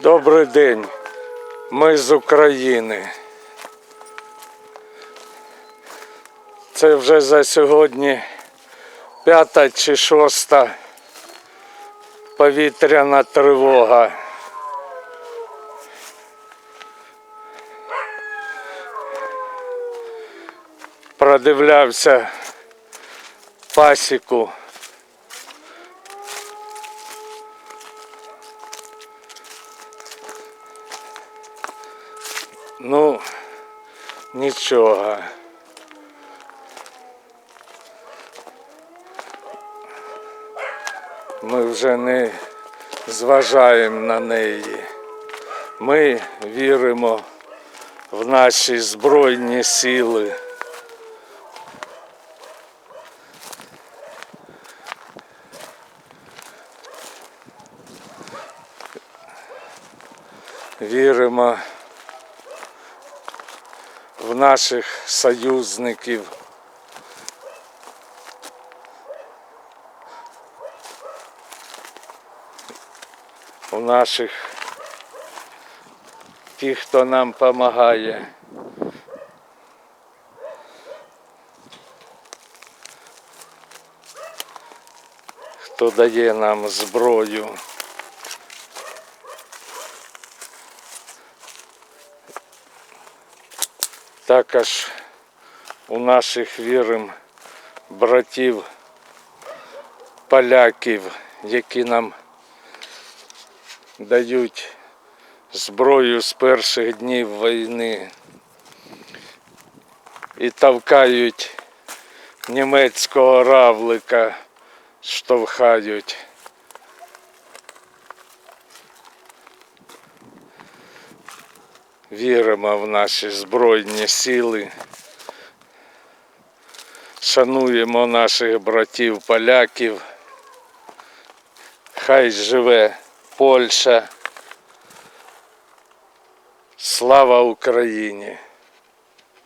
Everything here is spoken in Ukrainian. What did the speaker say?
Добрий день. Ми з України. Це вже за сьогодні п'ята чи шоста повітряна тривога. Продивлявся пасіку. Ну, нічого. Ми вже не зважаємо на неї. Ми віримо в наші Збройні сили. Віримо в наших союзників. У наших тих, хто нам допомагає. Хто дає нам зброю. Також у наших вірим братів поляків, які нам дають зброю з перших днів війни і тавкають німецького равлика, штовхають. Віримо в наші Збройні сили. Шануємо наших братів поляків. Хай живе Польща. Слава Україні!